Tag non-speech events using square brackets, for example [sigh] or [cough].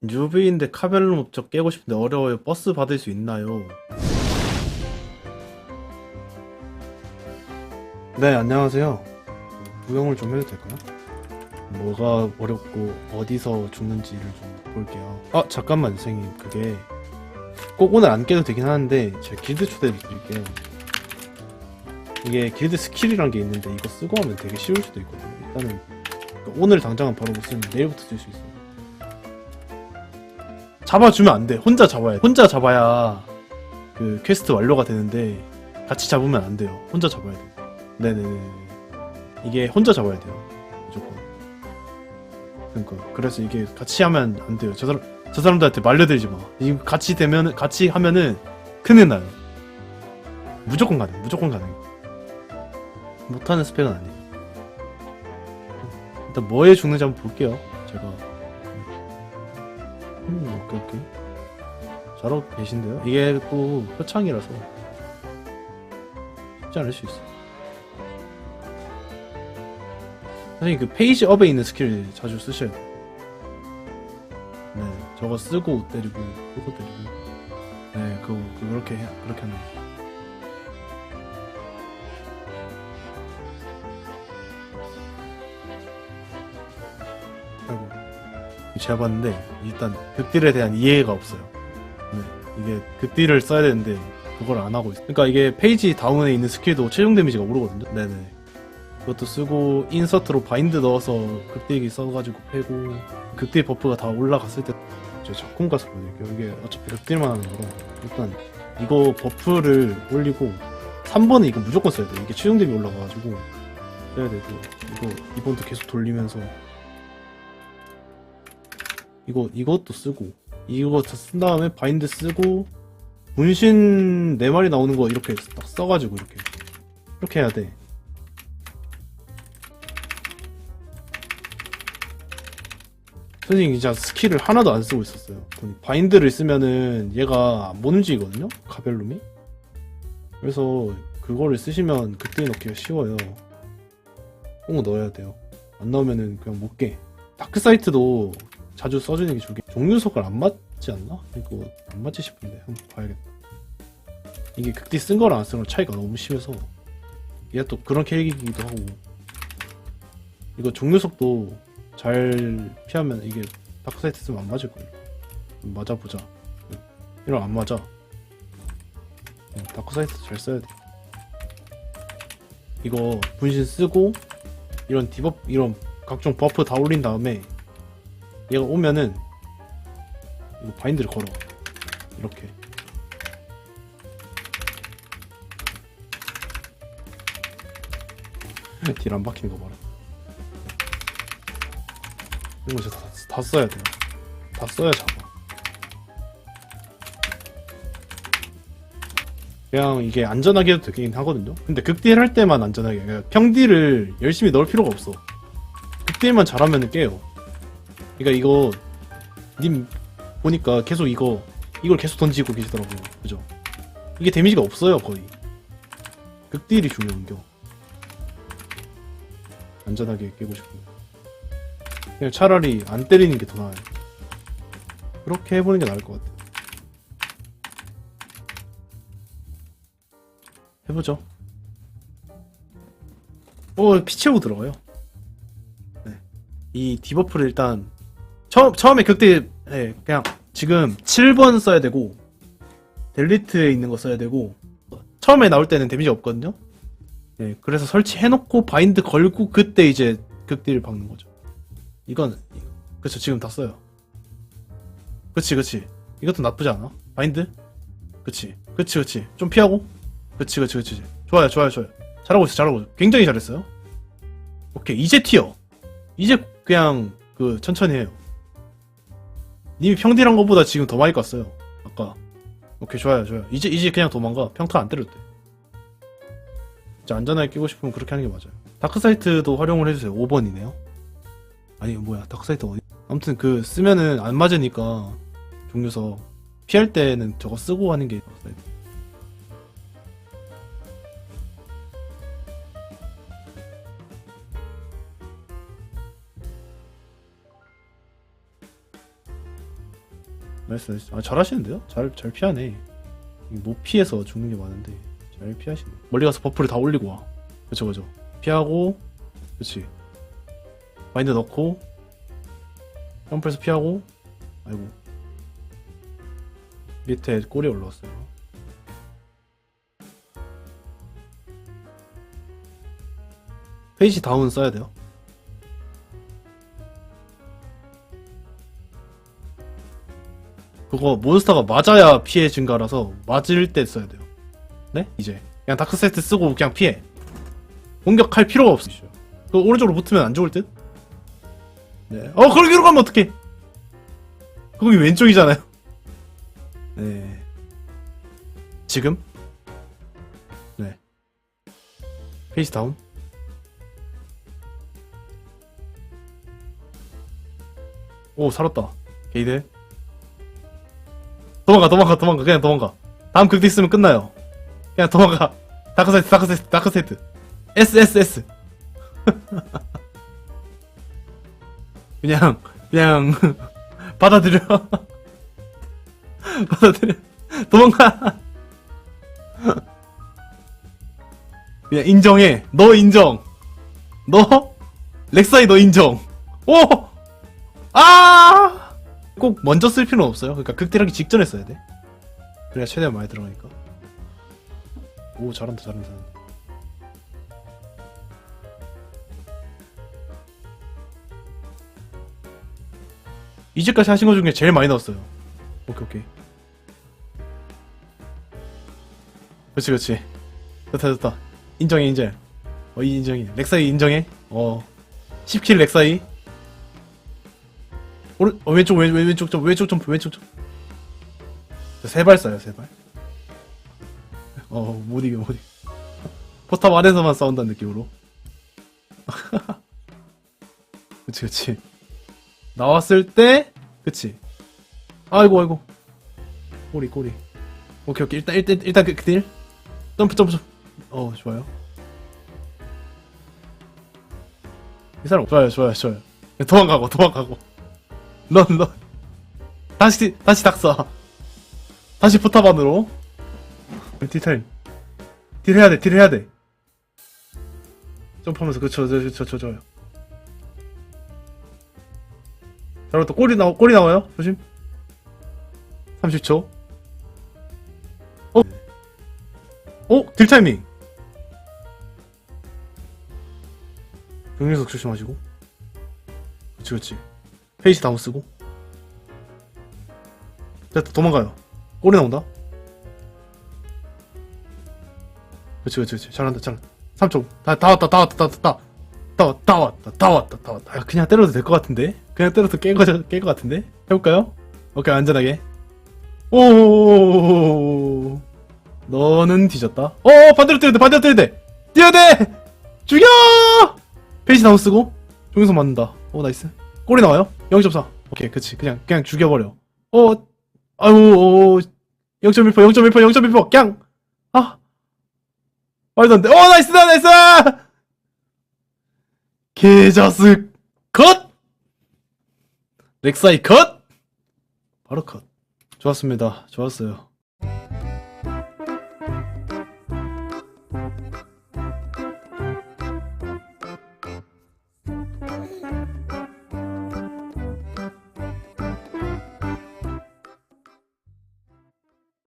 뉴비인데 카벨로 목적 깨고 싶은데 어려워요. 버스 받을 수 있나요? 네, 안녕하세요. 구경을 좀 해도 될까요? 뭐가 어렵고 어디서 죽는지를 좀 볼게요. 아, 잠깐만, 선생님. 그게 꼭 오늘 안 깨도 되긴 하는데 제가 길드 초대를 드릴게요. 이게 길드 스킬이란 게 있는데 이거 쓰고 하면 되게 쉬울 수도 있거든요. 일단은 오늘 당장은 바로 못 쓰는데 내일부터 쓸 수 있어요. 잡아주면 안 돼. 혼자 잡아야 돼. 혼자 잡아야 그 퀘스트 완료가 되는데 같이 잡으면 안 돼요. 혼자 잡아야 돼. 네네네. 이게 혼자 잡아야 돼요. 무조건. 그러니까 그래서 이게 같이 하면 안 돼요. 저 사람 저 사람들한테 말려들지 마. 이거 같이 되면 같이 하면은 큰일 나요. 무조건 가능. 무조건 가능. 못하는 스펙은 아니에요. 일단 뭐에 죽는지 한번 볼게요. 제가. 음, 오케이, 오케이. 잘하고 계신데요? 이게 또 표창이라서 쉽지 않을 수 있어요. 선생님 그 페이지 업에 있는 스킬 자주 쓰셔야 돼요. 네, 저거 쓰고 때리고, 쓰고 때리고. 네, 그거, 그렇게, 해- 그렇게 하는 제가 봤는데 일단 극딜에 대한 이해가 없어요. 네, 이게 극딜을 써야 되는데 그걸 안 하고 있어. 그러니까 이게 페이지 다운에 있는 스킬도 최종 데미지가 오르거든요. 네네. 그것도 쓰고 인서트로 바인드 넣어서 극딜기 써가지고 패고 극딜 버프가 다 올라갔을 때 제가 작품 가서 보여드릴게요. 이게 어차피 극딜만 하는 거라 일단 이거 버프를 올리고 3번은 이거 무조건 써야 돼. 이게 최종 데미 올라가가지고 써야 되고 이거 이번도 계속 돌리면서 이거 이것도 쓰고 이거 다 쓴 다음에 바인드 쓰고 분신 네 마리 나오는 거 이렇게 딱 써가지고 이렇게 이렇게 해야 돼. 선생님 진짜 스킬을 하나도 안 쓰고 있었어요. 바인드를 쓰면은 얘가 못 움직이거든요. 가벨룸이. 그래서 그거를 쓰시면 그때 넣기가 쉬워요. 꼭 넣어야 돼요. 안 넣으면은 그냥 못 깨. 다크 사이트도 자주 써주는 게 좋게 종류 속을 안 맞지 않나? 이거 안 맞지 싶은데 한번 봐야겠다. 이게 극딜 쓴 거랑 안 쓴 거랑 차이가 너무 심해서 얘가 또 그런 캐릭이기도 하고. 이거 종류 속도 잘 피하면 이게 다크사이트 쓰면 안 맞을 거예요. 맞아보자. 이런 안 맞아. 네, 다크사이트 잘 써야 돼. 이거 분신 쓰고 이런 디버 이런 각종 버프 다 올린 다음에 얘가 오면은 이거 바인드를 걸어. 이렇게. [laughs] 딜 안 박히는 거 봐라. 이거 진짜 다, 다 써야 돼요. 다 써야 잡아. 그냥 이게 안전하게 해도 되긴 하거든요. 근데 극딜 할 때만 안전하게. 그러니까 평딜을 열심히 넣을 필요가 없어. 극딜만 잘하면 깨요 그러니까 이거 님 보니까 계속 이거 이걸 계속 던지고 계시더라고요. 그죠? 이게 데미지가 없어요 거의. 극딜이 중요한겨. 안전하게 깨고 싶으면 그냥 차라리 안 때리는 게 더 나아요. 그렇게 해보는 게 나을 것 같아요. 해보죠. 어, 피 채우고 들어가요. 네. 이 디버프를 일단 처음 처음에 극딜 네, 그냥 지금 7번 써야 되고 델리트에 있는 거 써야 되고 처음에 나올 때는 데미지 없거든요. 네, 그래서 설치해놓고 바인드 걸고 그때 이제 극딜을 박는 거죠. 이건 그렇죠 지금 다 써요. 그치 그치 이것도 나쁘지 않아. 바인드 그치 그치 그치 좀 피하고 그치 그치 그치 좋아요 좋아요 좋아요 잘하고 있어 잘하고 있어 굉장히 잘했어요. 오케이 이제 튀어 이제 그냥 그 천천히 해요. 님이 평딜한 것보다 지금 더 많이 깠어요. 아까. 오케이, 좋아요, 좋아요. 이제, 이제 그냥 도망가. 평타 안 때려도 돼. 진짜 안전하게 끼고 싶으면 그렇게 하는 게 맞아요. 다크사이트도 활용을 해주세요. 5번이네요. 아니, 뭐야, 다크사이트 어디? 아무튼 그, 쓰면은 안 맞으니까, 종류서. 피할 때는 저거 쓰고 하는 게 다크사이트. 나이스 나이스 아 잘하시는데요? 잘, 잘 피하네. 못 피해서 죽는 게 많은데 잘 피하시네. 멀리 가서 버프를 다 올리고 와. 그쵸 그쵸. 피하고 그치. 마인드 넣고 점프해서 피하고 아이고. 밑에 꼬리 올라왔어요. 페이지 다운 써야 돼요 그거 몬스터가 맞아야 피해 증가라서 맞을 때 써야 돼요. 네? 이제 그냥 다크 세트 쓰고 그냥 피해. 공격할 필요가 없어. 그 오른쪽으로 붙으면 안 좋을 듯? 네. 어 거기로 가면 어떡해? 거기 왼쪽이잖아요. 네. 지금? 네. 페이지 다운. 오 살았다. 게이드. 도망가 도망가 도망가. 그냥 도망가. 다음 극대 있으면 끝나요. 그냥 도망가. 다크세트 다크세트 다크세트. S S S. [laughs] 그냥 그냥 [laughs] 받아들여. [laughs] 받아들여. 도망가. 그냥 인정해. 너 인정. 너? 렉사이 너 인정. 오! 아! 꼭 먼저 쓸 필요는 없어요. 그러니까 극딜하기 직전에 써야 돼. 그래야 최대한 많이 들어가니까. 오 잘한다 잘한다. 이제까지 하신 것 중에 제일 많이 넣었어요. 오케이 오케이. 그렇지 그렇지. 좋다 좋다. 인정해 인정. 어이 인정해. 렉사이 인정해. 어. 10킬 렉사이. 오른 어, 왼쪽 왼, 왼, 왼쪽 점 왼쪽 점프 왼쪽 점. 세발 쏴요 세 발. 어못 이겨 못 이겨. 포탑 안에서만 싸운다는 느낌으로. [laughs] 그치 그치. 나왔을 때 그치. 아이고 아이고. 꼬리 꼬리. 오케이 오케이 일단 일단 일단 그 딜. 점프 점프 점프. 어 좋아요. 이 사람 좋아요 좋아요 좋아요. 도망가고 도망가고. 런, 런. 다시, 다시 닥사. 다시 포탑 안으로. 딜타임. 딜 해야 돼, 딜 해야 돼. 점프하면서, 그쵸, 저, 저, 저, 저요. 자, 또 꼬리 나오, 꼬리 나와요? 조심. 30초. 어? 어? 딜 타이밍. 병력석 조심하시고. 그치, 그치. 페이지 다운 쓰고. 됐다 도망가요. 꼬리 나온다. 그치 그치 그치. 잘한다 잘한다. 3초. 다, 다 왔다 다 왔다 다 왔다 다 왔다. 다 왔다 다 왔다 다 왔다 아, 그냥 때려도 될 것 같은데? 그냥 때려도 깰것 것 같은데? 해볼까요? 오케이 안전하게. 오 너는 뒤졌다. 어 반대로 때려야 돼 반대로 때려야 돼. 뛰어야 돼! 죽여! 페이지 다운 쓰고. 종에서 맞는다. 오 나이스. 꼬리 나와요? 0.4. 오케이, 그치. 그냥, 그냥 죽여버려. 어, 아유, 어, 0.1%, 0.1%, 0.1%, 그냥, 아. 말도 안 돼. 어, 나이스, 나이스! 개자스, 컷! 렉사이 컷! 바로 컷. 좋았습니다. 좋았어요.